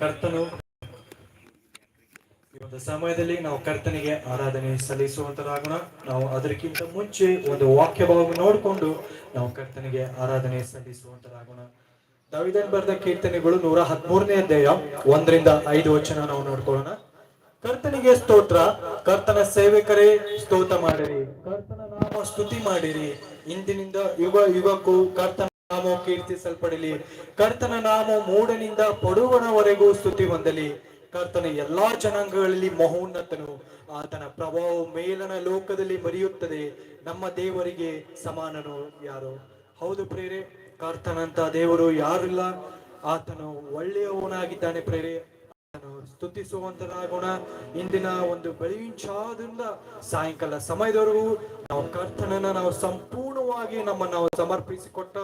ಕರ್ತನು ಈ ಒಂದು ಸಮಯದಲ್ಲಿ ನಾವು ಕರ್ತನಿಗೆ ಆರಾಧನೆ ಸಲ್ಲಿಸುವಂತರಾಗೋಣ. ನಾವು ಅದಕ್ಕಿಂತ ಮುಂಚೆ ಒಂದು ವಾಕ್ಯ ಭಾವ ನೋಡಿಕೊಂಡು ನಾವು ಕರ್ತನಿಗೆ ಆರಾಧನೆ ಸಲ್ಲಿಸುವಂತರಾಗೋಣ. ದವಿದನ್ ಬರೆದ ಕೀರ್ತನೆಗಳು ನೂರ ಹದಿಮೂರನೇ ಅಧ್ಯಾಯ ಒಂದರಿಂದ ಐದು ವಚನ ನಾವು ನೋಡ್ಕೊಳ್ಳೋಣ. ಕರ್ತನಿಗೆ ಸ್ತೋತ್ರ, ಕರ್ತನ ಸೇವಕರೇ, ಸ್ತೋತ್ರ ಮಾಡಿರಿ. ಕರ್ತನ ನಾಮ ಸ್ತುತಿ ಮಾಡಿರಿ. ಇಂದಿನಿಂದ ಯುಗ, ಯುಗಕ್ಕೂ ಕರ್ತನ ನಾಮ ಕೀರ್ತಿಸಲ್ಪಡಲಿ. ಕರ್ತನ ನಾಮ ಮೂಡನಿಂದ ಪಡುವನವರೆಗೂ ಸ್ತುತಿ ಹೊಂದಲಿ. ಕರ್ತನ ಎಲ್ಲಾ ಜನಾಂಗಗಳಲ್ಲಿ ಮಹೋನ್ನತನು. ಆತನ ಪ್ರಭಾವ ಮೇಲನ ಲೋಕದಲ್ಲಿ ಮರೆಯುತ್ತದೆ. ನಮ್ಮ ದೇವರಿಗೆ ಸಮಾನನು ಯಾರು? ಹೌದು ಪ್ರೇರೆ, ಕರ್ತನಂತ ದೇವರು ಯಾರಿಲ್ಲ. ಆತನು ಒಳ್ಳೆಯವನಾಗಿದ್ದಾನೆ ಪ್ರೇರೆ. ಆತನು ಸ್ತುತಿಸುವಂತನಾಗೋಣ. ಇಂದಿನ ಒಂದು ಬೆಳಗಿನ ಸಾಯಂಕಾಲ ಸಮಯದವರೆಗೂ ನಾವು ಕರ್ತನನ್ನ ನಾವು ಸಂಪೂರ್ಣವಾಗಿ ನಮ್ಮನ್ನು ನಾವು ಸಮರ್ಪಿಸಿಕೊಟ್ಟ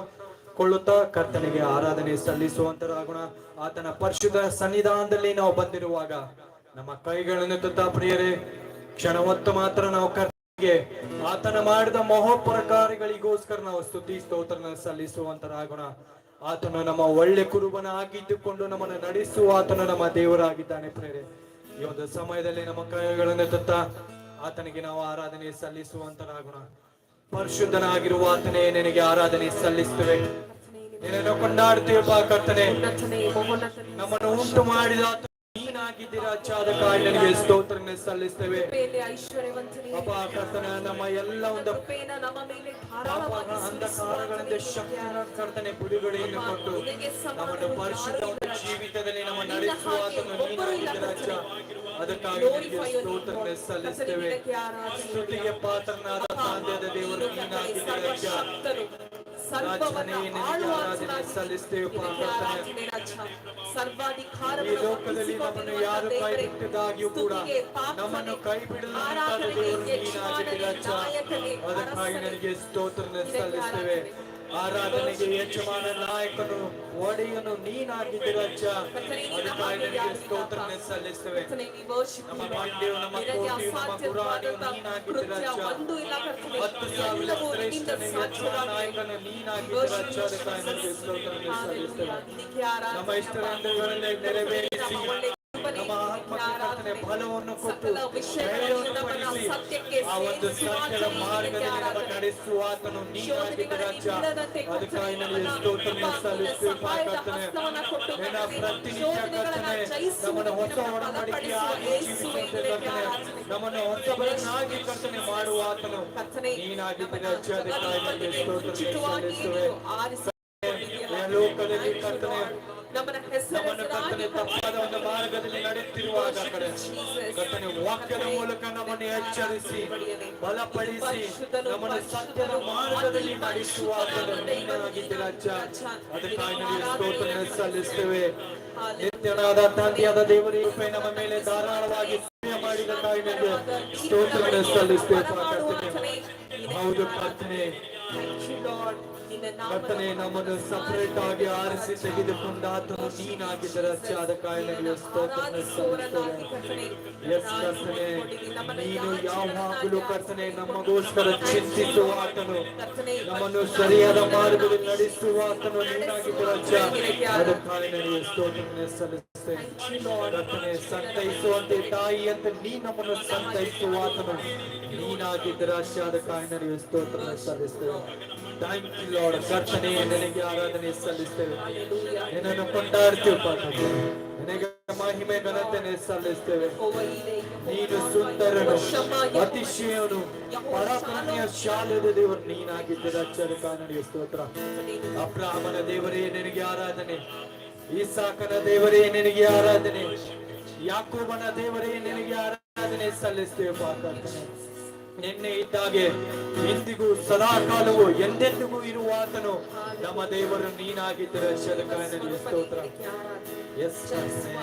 ಕೊಳ್ಳುತ್ತಾ ಕರ್ತನಿಗೆ ಆರಾಧನೆ ಸಲ್ಲಿಸುವಂತರಾಗೋಣ ಆತನ ಪರಿಶುದ್ಧ ಸನ್ನಿಧಾನದಲ್ಲಿ ನಾವು ಬಂದಿರುವಾಗ ನಮ್ಮ ಕೈಗಳನ್ನು ತುತ್ತ ಪ್ರಿಯರೇ, ಕ್ಷಣ ಹೊತ್ತು ಮಾತ್ರ ನಾವು ಕರ್ತನಿಗೆ ಆತನ ಮಾಡಿದ ಮಹೋಪರಕಾರಿಗಳಿಗೋಸ್ಕರ ನಾವು ಸ್ತುತಿ, ಸ್ತೋತ್ರನ ಸಲ್ಲಿಸುವಂತರಾಗೋಣ ಆತನು ನಮ್ಮ ಒಳ್ಳೆ ಕುರುಬನ ಆಗಿದ್ದುಕೊಂಡು ನಮ್ಮನ್ನು ನಡೆಸುವ ಆತನು ನಮ್ಮ ದೇವರಾಗಿದ್ದಾನೆ ಪ್ರೇರೆ ಈ ಒಂದು ಸಮಯದಲ್ಲಿ ನಮ್ಮ ಕೈಗಳನ್ನು ತುತ್ತ ಆತನಿಗೆ ನಾವು ಆರಾಧನೆ ಸಲ್ಲಿಸುವಂತರಾಗೋಣ ಪರಿಶುದ್ಧನಾಗಿರುವ ಆತನೇ ನಿನಗೆ ಆರಾಧನೆ ಸಲ್ಲಿಸುತ್ತೇವೆ ನಿನ್ನನ್ನು ಕೊಂಡಾಡ್ತೀವಪ್ಪ ಕರ್ತನೆ. ನಮ್ಮನ್ನು ಉಂಟು ಮಾಡಿದ ನೀನಾಗಿದ್ದೀರಾ? ಚಾದ ಕಾರಣನಿಗೆ ಸ್ತೋತ್ರನ ಸಲ್ಲಿಸ್ತೇವೆ ಅಪ್ಪ ಕರ್ತನ, ನಮ್ಮ ಎಲ್ಲ ಒಂದು ಅಂಧಕಾರಗಳಿಂದ ಶಕ್ತಿನ ಕರ್ತನೆ, ಬಿಡುಗಡೆಯನ್ನು ಕೊಟ್ಟು ನಮ್ಮನ್ನು ಪರಿಶುದ್ಧ ಜೀವಿತದಲ್ಲಿ ನಮ್ಮ ನಡೆಸುವ ನೀನಾಗಿದ್ದೀರಾ? ಅದಕ್ಕಾಗಿ ಸ್ತೋತ್ರ ಸಲ್ಲಿಸ್ತೇವೆ. ಸ್ತುತಿಗೆ ಪಾತ್ರನಾದ ದೇವರು ನೀನಾಗಿದ್ದೀರಾ ಈ ಲೋಕದಲ್ಲಿ ನಮ್ಮನ್ನು ಯಾರು ಕೈ ಬಿಟ್ಟದಾಗಿಯೂ ಕೂಡ ನಮ್ಮನ್ನು ಕೈ ಅಜ್ಜ ಅದಕ್ಕಾಗಿ ನನಗೆ ಸ್ತೋತ್ರ ಸಲ್ಲಿಸ್ತೇವೆ. ಆರಾಧನೆಗೆ ಯಜಮಾನ ನಾಯಕನು ಒಡೆಯನು ನೀನಾಗಿದ್ದೀರ ಅಜ್ಜ ಅದಕ್ಕಾಗಿ ನನಗೆ ಸ್ತೋತ್ರನ ಸಲ್ಲಿಸ್ತೇವೆ. ನಮ್ಮ ಮಂಡ್ಯವು ನಮ್ಮ ಕೋಟೆಯು ನಮ್ಮ ಗುರಾಣಿಯು ನೀನಾಗಿದ್ದೀರ ಅಜ್ಜ ಹತ್ತು ಸಾವಿರ ಶ್ರೇಷ್ಠನ ಯಜಮಾನ ನಾಯಕನು ಅಜ್ಜ ಅದಕ್ಕಾಗಿ ನನಗೆ ಸ್ತೋತ್ರನ ಸಲ್ಲಿಸ್ತೇವೆ ಫಲವನ್ನು ಕೊಟ್ಟು ಪಡಿಸಿ ಆ ಒಂದು ಸತ್ಯದ ಮಾರ್ಗದಲ್ಲಿ ನಡೆಸುವ ಆತನು ನೀನಾಗಿದ್ದ ರಾಜ್ಯ ಅದಕ್ಕಾಗಿ ನನಗೆ ಕರ್ತನೆ ನಿನ್ನ ಪ್ರತಿನಿತ್ಯ ಕರ್ತನೆ ನಮ್ಮನ್ನು ಹೊಸ ಒಡಂಬಡಿಕೆ ಆಗಿ ಜೀವಿಸುವಂತೆ ಕರ್ತನೆ ನಮ್ಮನ್ನು ಹೊಸಬರನ್ನಾಗಿ ಕರ್ತನೆ ಮಾಡುವ ಆತನು. ನೀನಾಗಿದ್ದ ರಾಜ್ಯ ಅದಕ್ಕಾಗಿ ನನಗೆ ಸ್ತೋತ್ರನ ಸಲ್ಲಿಸ್ತೇವೆ ಈ ಲೋಕದಲ್ಲಿ ಕರ್ತನೆ ನಮ್ಮನ್ನ ಕರ್ತನೆ ತಪ್ಪಾದ ಒಂದು ಮಾರ್ಗದಲ್ಲಿ ನಡೆಯುತ್ತಿರುವಾಗ ಕಡೆ ಕರ್ತನೆ ವಾಕ್ಯದ ಮೂಲಕ ನಮ್ಮನ್ನು ಎಚ್ಚರಿಸಿ ಬಲಪಡಿಸಿ ನಮ್ಮನ್ನು ಸತ್ಯದ ಮಾರ್ಗದಲ್ಲಿ ನಡೆಸುವಾಗ ಅದಕ್ಕಾಗಿ ಸಲ್ಲಿಸ್ತೇವೆ. ನಿತ್ಯನಾದ ತಂದೆಯಾದ ದೇವರ ಕೃಪೆ ನಮ್ಮ ಮೇಲೆ ಧಾರಾಳವಾಗಿ ಮಾಡಿದ ಕಾಯಿ ನನಗೆ ಸ್ತೋತ್ರ ಸಲ್ಲಿಸ್ತೇವೆ ಹೌದು ಕರ್ತನೆ ಕರ್ತನೆ ನಮ್ಮನ್ನು ಸಪರೇಟ್ ಆಗಿ ಆರಿಸಿ ತೆಗೆದುಕೊಂಡ ಆತನು ನೀನಾಗಿದ್ದರ ಅಚ್ಚಾದ ಕಾಯಿಲೆಗಳು ಕರ್ತನೆ ನೀನು ಯಾವಾಗಲೂ ಕರ್ತನೆ ನಮಗೋಸ್ಕರ ಚಿಂತಿಸುವ ಆತನು. ನಮ್ಮನ್ನು ಸರಿಯಾದ ಮಾರ್ಗದಲ್ಲಿ ನಡೆಸುವ ಆತನು ನೀನಾಗಿದ್ದರೆ ಅಚ್ಚ ಅದಕ್ಕಾಗಿ ನನಗೆ ಸ್ತೋತ್ರ ಸಲ್ಲಿಸ್ತೇನೆ ಕರ್ತನೆ. ಸಂತೈಸುವಂತೆ ಅಂತ ನೀ ನಮ್ಮನ್ನು ಸಂತೈಸುವ ಆತನು. ನೀನಾಗಿದ್ದರೆ ಅಚ್ಚಾದ ಅದಕ್ಕಾಗಿ ನನಗೆ ಸ್ತೋತ್ರ ಸಲ್ಲಿಸ್ತೇವೆ ಲಾರ್ಡ್ ಕರ್ತನೆ, ನಿನಗೆ ಆರಾಧನೆ ಸಲ್ಲಿಸ್ತೇವೆ. ನಿನ್ನನ್ನು ಕೊಂಡಾಡ್ತೀವಿ ಕರ್ತನೆ ನಿನಗೆ ಮಹಿಮೆ, ಘನತೆನೆ ಸಲ್ಲಿಸ್ತೇವೆ. ನೀನು ಸುಂದರನು, ಅತಿಶಯನು, ಪರಾಕ್ರಮಿಯ ಶಾಲೆಯ ದೇವರು, ನೀನಾಗಿದ್ದೀರ ಅಚ್ಚರಕ ನನಗೆ ಸ್ತೋತ್ರ. ಅಬ್ರಾಹ್ಮನ ದೇವರೇ, ನಿನಗೆ ಆರಾಧನೆ. ಈಸಾಕನ ದೇವರೇ, ನಿನಗೆ ಆರಾಧನೆ. ಯಾಕೋಬನ ದೇವರೇ, ನಿನಗೆ ಆರಾಧನೆ ಸಲ್ಲಿಸ್ತೇವೆ ಕರ್ತನೆ ನಿನ್ನೆ ಇದ್ದಾಗೆ ಎಂದಿಗೂ ಸದಾ ಕಾಲವು ಎಂದೆಂದಿಗೂ ಇರುವ ಆತನು ನಮ್ಮ ದೇವರು ನೀನಾಗಿದ್ದರೆ ಶಲಕಾಯ ನನಗೆ ಸ್ತೋತ್ರ ಎಸ್ ಕರ್ತನೆ,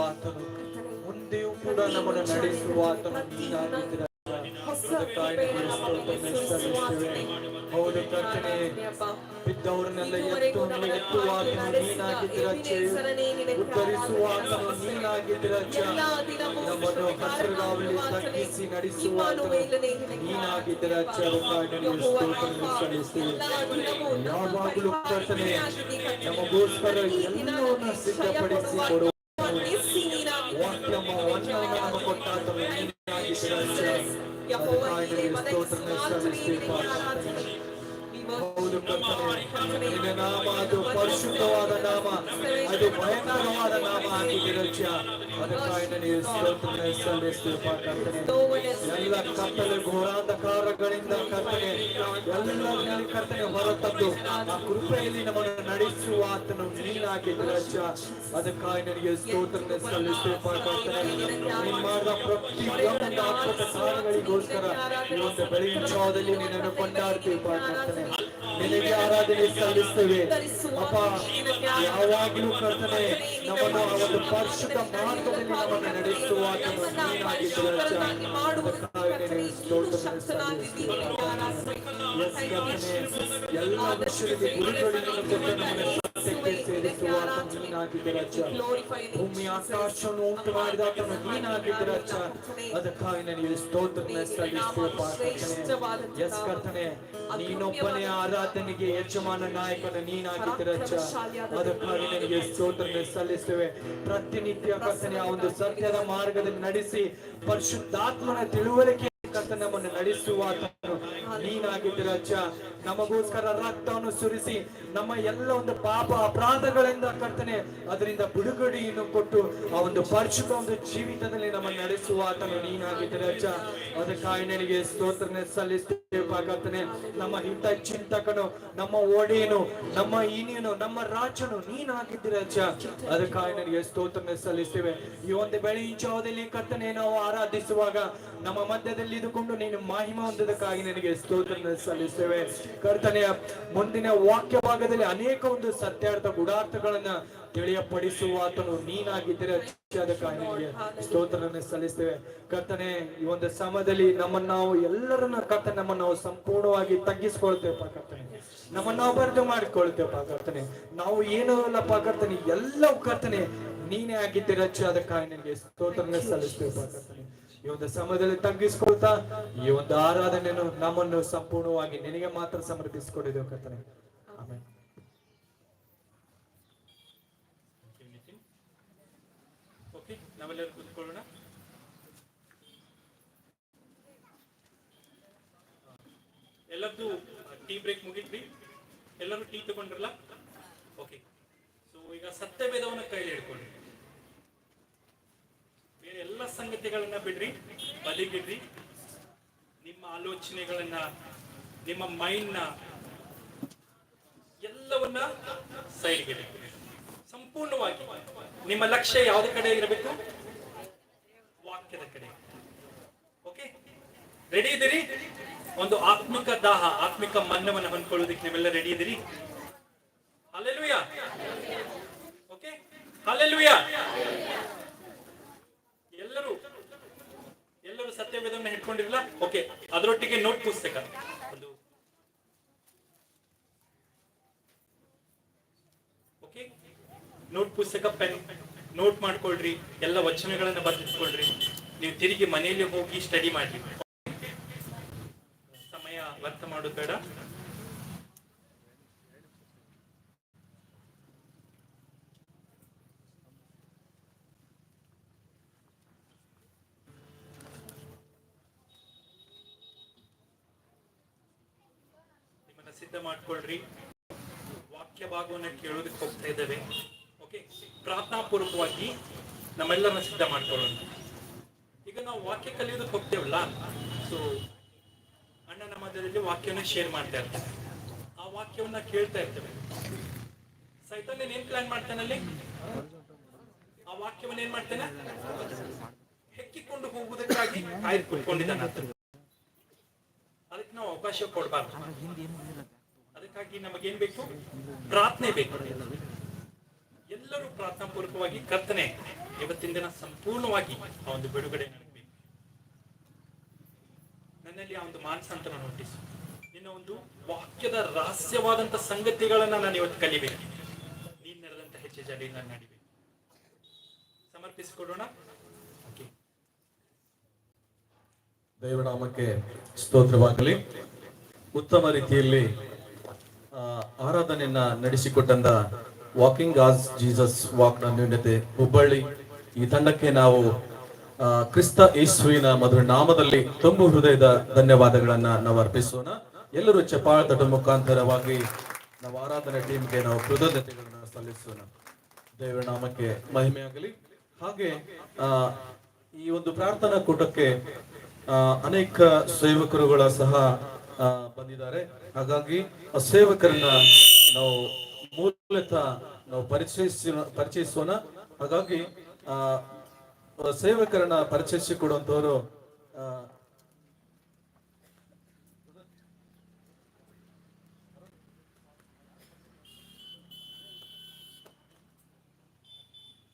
ಆತನು ಮುಂದೆಯೂ ಕೂಡ ನಮ್ಮನ್ನು ನಡೆಸುವ ಆತನು ನೀನಾಗಿದ್ದೀರ ಹೊಸ ಅದಕ್ಕಾಗಿ ನಿನಗೆ ಸ್ತೋತ್ರವನ್ನು ಸಲ್ಲಿಸುತ್ತೇವೆ. ಹೌದು ಕರ್ತನೆ. ಬಿದ್ದವರನ್ನೆಲ್ಲ ಎತ್ತು ನಿನಗೆ ಎತ್ತುವ ಆತನು ನೀನಾಗಿದ್ದೀರ ಉದ್ಧರಿಸುವ ಆತನು ನೀನಾಗಿದ್ದೀರ ನಮ್ಮನ್ನು ಹಸಿರುಗಾವಲಿ ತಗ್ಗಿಸಿ ನಡೆಸುವ ಆತನು ನೀನಾಗಿದ್ದೀರ ಅದಕ್ಕಾಗಿ ನಿನಗೆ ಸ್ತೋತ್ರವನ್ನು ಸಲ್ಲಿಸುತ್ತೇವೆ ಯಾವಾಗಲೂ ಕರ್ತನೆ, ನಮಗೋಸ್ಕರ ಎಲ್ಲವನ್ನ ಸಿದ್ಧಪಡಿಸಿ ಕೊಡುವ ವಾಕ್ಯವನ್ನು ನಮಗೆ ಕೊಟ್ಟಾತನು ನೀನಾಗಿದ್ದೀರ ಅದಕ್ಕಾಗಿ ನಿನಗೆ ಸ್ತೋತ್ರವನ್ನು ಸಲ್ಲಿಸುತ್ತೇವೆ ಹೌದು ಕರ್ತನೆ ನಿನ್ನ ನಾಮ ಅದು ಪರಿಶುದ್ಧವಾದ ನಾಮ ಅದು ಭಯಂಕರವಾದ ನಾಮ ಆಗಿದೆ ರಜ್ಯ ಅದಕ್ಕಾಗಿ ನನಗೆ ಸ್ತೋತ್ರ ಸಲ್ಲಿಸ್ತೇವೆ ಕರ್ತನೆ ಎಲ್ಲ ಕತ್ತಲೆ ಘೋರಾಂಧಕಾರಗಳಿಂದ ಕರ್ತನೆ ಎಲ್ಲ ಕರ್ತನೆ ಹೊರತಂದು ಆ ಕೃಪೆಯಲ್ಲಿ ನಮ್ಮನ್ನು ನಡೆಸುವ ಆತನು ನೀನಾಗಿದೆ ರಜ್ಯ ಅದಕ್ಕಾಗಿ ನನಗೆ ಸ್ತೋತ್ರ ಸಲ್ಲಿಸ್ತೇವೆ ಕರ್ತನೆ ನೀನು ಮಾಡಿದ ಪ್ರತಿಯೊಂದು ಅದ್ಭುತ ಕಾರ್ಯಗಳಿಗೋಸ್ಕರ ಈ ಒಂದು ಬೆಳಗಿನ ಜಾವದಲ್ಲಿ ನಿನ್ನನ್ನು ಕೊಂಡಾಡ್ತೀವಿ ಕರ್ತನೆ ನಿನಗೆ ಆರಾಧನೆ ಸಲ್ಲಿಸ್ತೇವೆ. ಅಪ್ಪ ಯಾವಾಗಲೂ ಕರ್ತನೆ ನಮ್ಮನ್ನು ಆ ಒಂದು ಪರಿಶುದ್ಧ ಮಾರ್ಗದಲ್ಲಿ ನಮ್ಮನ್ನು ನಡೆಸುವ ಎಲ್ಲ ಮನುಷ್ಯರಿಗೆ ಗುರುಗಳಿಂದ ಆರಾಧನೆಗೆ ಯಜಮಾನ ನಾಯಕನ ನೀನಾಗಿದ್ದರಚ್ಚ ಅದಕ್ಕಾಗಿ ನನಗೆ ಸ್ತೋತ್ರ ಸಲ್ಲಿಸ್ತೇವೆ ಪ್ರತಿನಿತ್ಯ ಕರ್ತನೆ ಆ ಒಂದು ಸತ್ಯದ ಮಾರ್ಗದಲ್ಲಿ ನಡೆಸಿ ಪರಿಶುದ್ಧಾತ್ಮನ ತಿಳುವಳಿಕೆ ಕರ್ತನೆ ನಮ್ಮನ್ನು ನಡೆಸುವ ನೀನಾಗಿದ್ದೀರ ಅಜ್ಜ. ನಮಗೋಸ್ಕರ ರಕ್ತವನ್ನು ಸುರಿಸಿ, ನಮ್ಮ ಎಲ್ಲ ಒಂದು ಪಾಪ ಅಪರಾಧಗಳಿಂದ ಕರ್ತನೆ, ಅದರಿಂದ ಬಿಡುಗಡೆಯನ್ನು ಕೊಟ್ಟು, ಆ ಒಂದು ಪರಿಶುಭ ಒಂದು ಜೀವಿತದಲ್ಲಿ ನಮ್ಮನ್ನು ನಡೆಸುವ ಆತನು. ನೀನಾಗಿದ್ದೀರ ಅಜ್ಜ. ಅದಕ್ಕಾಗಿ ನನಗೆ ಸ್ತೋತ್ರನೆ ಸಲ್ಲಿಸ್ತೇವೆ ನಮ್ಮ ಹಿತ ಚಿಂತಕನು, ನಮ್ಮ ಒಡೆಯನು, ನಮ್ಮ ಇನಿಯನು ನಮ್ಮ ರಾಜನು, ನೀನಾಗಿದ್ದೀರ ಅಜ್ಜ. ಅದಕ್ಕಾಗಿ ನನಗೆ ಸ್ತೋತ್ರನೆ ಸಲ್ಲಿಸ್ತೇವೆ. ಈ ಒಂದು ಬೆಳೆಯ ಜಾವದಲ್ಲಿ ಕರ್ತನೆ ನಾವು ಆರಾಧಿಸುವಾಗ ನಮ್ಮ ಮಧ್ಯದಲ್ಲಿ ಇದ್ದುಕೊಂಡು ನೀನು ಮಹಿಮಾ ಹೊಂದದಕ್ಕಾಗಿ ನಿನಗೆ ಸ್ತೋತ್ರ ಸಲ್ಲಿಸ್ತೇವೆ ಕರ್ತನೆಯ ಮುಂದಿನ ವಾಕ್ಯ ಭಾಗದಲ್ಲಿ ಅನೇಕ ಒಂದು ಸತ್ಯಾರ್ಥ ಗುಡಾರ್ಥಗಳನ್ನ ತಿಳಿಯಪಡಿಸುವ ಆತನು ನೀನಾಗಿದ್ದರೆ ನಿನಗೆ ಸ್ತೋತ್ರನ ಸಲ್ಲಿಸ್ತೇವೆ ಕರ್ತನೆ, ಈ ಒಂದು ಸಮಯದಲ್ಲಿ ನಮ್ಮನ್ನ ನಾವು ಎಲ್ಲರನ್ನ ಕರ್ತನೆ ನಮ್ಮನ್ನ ನಾವು ಸಂಪೂರ್ಣವಾಗಿ ತಗ್ಗಿಸ್ಕೊಳ್ತೇವೆ ಕರ್ತನೆ. ನಮ್ಮನ್ನ ನಾವು ಬರೆದು ಮಾಡಿಕೊಳ್ತೇವಪ್ಪ ಕರ್ತನೆ. ನಾವು ಏನೋ ಅಲ್ಲಪ್ಪ ಕರ್ತನೆ, ಎಲ್ಲವೂ ಕರ್ತನೆ, ನೀನೇ ಆಗಿದ್ದೀರ ಅದಕ್ಕಾಗಿ ನಿನಗೆ ಸ್ತೋತ್ರನ ಸಲ್ಲಿಸ್ತೇವಪ್ಪ ಕರ್ತನೆ. ಈ ಒಂದು ಸಮಯದಲ್ಲಿ ತಗ್ಗಿಸ್ಕೊಳ್ತಾ ಈ ಒಂದು ಆರಾಧನೆಯನ್ನು ನಮ್ಮನ್ನು ಸಂಪೂರ್ಣವಾಗಿ ನಿನಗೆ ಮಾತ್ರ ಸಮರ್ಪಿಸಿಕೊಂಡಿದ್ದೇವೆ ಕರ್ತನೆ. ಆಮೇಲೆ ನಾವೆಲ್ಲರೂ ಕೂತ್ಕೊಳ್ಳೋಣ. ಎಲ್ಲದ್ದು ಟೀ ಬ್ರೇಕ್ ಮುಗಿದ್ವಿ. ಎಲ್ಲರೂ ಟೀ ತಗೊಂಡ್ರಲ್ಲ ಓಕೆ ಸೊ ಈಗ ಸತ್ಯವೇದವನ್ನ ಕೈಲಿ ಹಿಡ್ಕೊಳ್ಳಿ ಬೇರೆ ಎಲ್ಲ ಸಂಗತಿಗಳನ್ನ ಬಿಡ್ರಿ, ಬದಿಗಿಡ್ರಿ. ನಿಮ್ಮ ಆಲೋಚನೆಗಳನ್ನ, ನಿಮ್ಮ ಮೈಂಡ್ನ ಎಲ್ಲವನ್ನ ಸೈಡ್ಗೆ ಸಂಪೂರ್ಣವಾಗಿ ನಿಮ್ಮ ಲಕ್ಷ್ಯ ಯಾವ್ದು ಕಡೆ ಇರಬೇಕು, ವಾಕ್ಯದ ಕಡೆ. ಓಕೆ ರೆಡಿ ಇದ್ದೀರಿ? ಒಂದು ಆತ್ಮಿಕ ದಾಹ, ಆತ್ಮಿಕ ಮನ್ನವನ್ನು ಹೊಂದ್ಕೊಳ್ಳೋದಕ್ಕೆ ನೀವೆಲ್ಲ ರೆಡಿ ಇದ್ದೀರಿ ಅಲ್ಲೆಲುಯ ಓಕೆ ಅಲ್ಲೆಲುಯ ಎಲ್ಲರೂ ಎಲ್ಲರೂ ಹಿಡ್ಕೊಂಡಿರಲ್ಲ ಓಕೆ ಅದರೊಟ್ಟಿಗೆ ನೋಟ್ ಪುಸ್ತಕ ಓಕೆ ನೋಟ್ ಪುಸ್ತಕ ಪೆನ್ ನೋಟ್ ಮಾಡ್ಕೊಳ್ರಿ, ಎಲ್ಲ ವಚನಗಳನ್ನ ಬರೆದಿಟ್ಕೊಳ್ರಿ ನೀವು ತಿರುಗಿ ಮನೆಯಲ್ಲಿ ಹೋಗಿ ಸ್ಟಡಿ ಮಾಡಿ ಸಮಯ ವ್ಯರ್ಥ ಮಾಡೋದು ಬೇಡ. ಸಿದ್ಧ ಮಾಡ್ಕೊಳ್ರಿ. ವಾಕ್ಯ ಭಾಗವನ್ನ ಕೇಳೋದಕ್ಕೆ ಹೋಗ್ತಾ ಇದ್ದೇವೆ. ಓಕೆ ಪ್ರಾರ್ಥನಾಪೂರ್ವಕವಾಗಿ ನಮ್ಮೆಲ್ಲರನ್ನ ಸಿದ್ಧ ಮಾಡ್ಕೊಳ್ಳೋಣ. ಈಗ ನಾವು ವಾಕ್ಯ ಕಲಿಯೋದಕ್ಕೆ ಹೋಗ್ತೇವಲ್ಲ? ಸೊ ಅಣ್ಣನ ಮಧ್ಯದಲ್ಲಿ ವಾಕ್ಯವನ್ನ ಶೇರ್ ಮಾಡ್ತಾ ಇರ್ತೇವೆ ಆ ವಾಕ್ಯವನ್ನ ಕೇಳ್ತಾ ಇರ್ತೇವೆ. ಸೈತಾನ್ ಏನ್ ಪ್ಲಾನ್ ಮಾಡ್ತಾನಲ್ಲಿ ಆ ವಾಕ್ಯವನ್ನ ಏನ್ ಮಾಡ್ತಾನೆ? ಹೆಕ್ಕಿಕೊಂಡು ಹೋಗುವುದಕ್ಕಾಗಿ ಕಾಯ್ದು ಕುತ್ಕೊಂಡಿದ್ದಾನೆ. ಅದಕ್ಕೆ ನಾವು ಅವಕಾಶ ಕೊಡಬಾರ್ದು. ಅದಕ್ಕಾಗಿ ನಮಗೇನ್ ಬೇಕು? ಪ್ರಾರ್ಥನೆ ಬೇಕು. ಎಲ್ಲರೂ ಪ್ರಾರ್ಥನಾ ಪೂರ್ವಕವಾಗಿ ಕರ್ತನೆ, ಇವತ್ತಿನ ದಿನ ಸಂಪೂರ್ಣವಾಗಿ ಆ ಒಂದು ಬಿಡುಗಡೆ ನನಗೆ ನನ್ನಲ್ಲಿ ಆ ಒಂದು ಮಾನಸಾಂತರ ನೋಟಿಸು ನಿನ್ನ ಒಂದು ವಾಕ್ಯದ ರಹಸ್ಯವಾದಂತ ಸಂಗತಿಗಳನ್ನ ನಾನು ಇವತ್ತು ಕಲಿಬೇಕು. ನೀನ್ ನಡೆದಂತ ಹೆಚ್ಚೆ ಜಾಲಿ ನಾನು ನಡಿಬೇಕು. ಸಮರ್ಪಿಸಿಕೊಡೋಣ ದೈವನಾಮಕ್ಕೆ ಸ್ತೋತ್ರವಾಗಲಿ. ಉತ್ತಮ ರೀತಿಯಲ್ಲಿ ಆರಾಧನೆಯನ್ನ ನಡೆಸಿಕೊಟ್ಟಂತ ವಾಕಿಂಗ್ ಆಸ್ ಜೀಸಸ್ ವಾಕ್ನ ನ್ಯೂನತೆ ಹುಬ್ಬಳ್ಳಿ. ಈ ತಂಡಕ್ಕೆ ನಾವು ಕ್ರಿಸ್ತ ಯೇಸುವಿನ ಮಧುರ ನಾಮದಲ್ಲಿ ತುಂಬು ಹೃದಯದ ಧನ್ಯವಾದಗಳನ್ನ ನಾವು ಅರ್ಪಿಸೋಣ. ಎಲ್ಲರೂ ಚಪಾಳ ತಟ ಮುಖಾಂತರವಾಗಿ ನಾವು ಆರಾಧನೆ ಟೀಮ್ಗೆ ನಾವು ಕೃತಜ್ಞತೆಗಳನ್ನ ಸಲ್ಲಿಸೋಣ. ದೇವರ ನಾಮಕ್ಕೆ ಮಹಿಮೆಯಾಗಲಿ. ಹಾಗೆ ಈ ಒಂದು ಪ್ರಾರ್ಥನಾ ಕೂಟಕ್ಕೆ ಅನೇಕ ಸೇವಕರುಗಳ ಸಹ ಬಂದಿದ್ದಾರೆ. ಹಾಗಾಗಿ ಆ ಸೇವಕರನ್ನ ನಾವು ಮೂಲತಃ ನಾವು ಪರಿಚಯಿಸಿ ಪರಿಚಯಿಸೋಣ. ಹಾಗಾಗಿ ಆ ಸೇವಕರನ್ನ ಪರಿಚಯಿಸಿಕೊಡುವಂತವರು ಆ,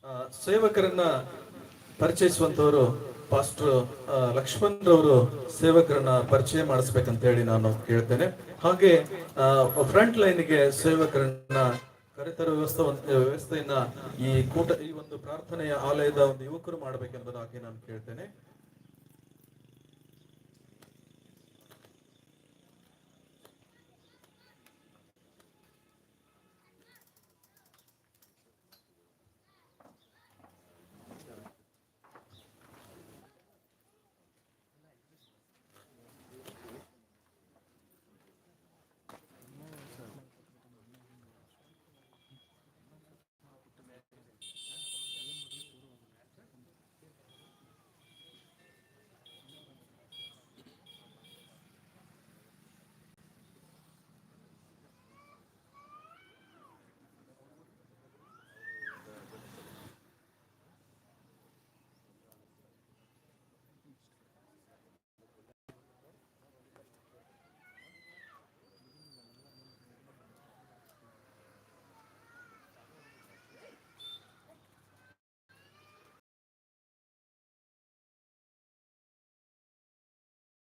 ಆ, ಸೇವಕರನ್ನ ಪರಿಚಯಿಸುವಂತವರು ಪಾಸ್ಟರ್ ಲಕ್ಷ್ಮಣ್ ರವರು ಸೇವಕರನ್ನ ಪರಿಚಯ ಮಾಡಿಸ್ಬೇಕಂತ ಹೇಳಿ ನಾನು ಕೇಳ್ತೇನೆ. ಹಾಗೆ ಫ್ರಂಟ್ ಲೈನ್ಗೆ ಸೇವಕರನ್ನ ಕರೆತರ ವ್ಯವಸ್ಥೆ ವ್ಯವಸ್ಥೆಯನ್ನ ಈ ಕೂಟ, ಈ ಒಂದು ಪ್ರಾರ್ಥನೆಯ ಆಲಯದ ಒಂದು ಯುವಕರು ಮಾಡಬೇಕೆಂಬುದಾಗಿ ನಾನು ಕೇಳ್ತೇನೆ.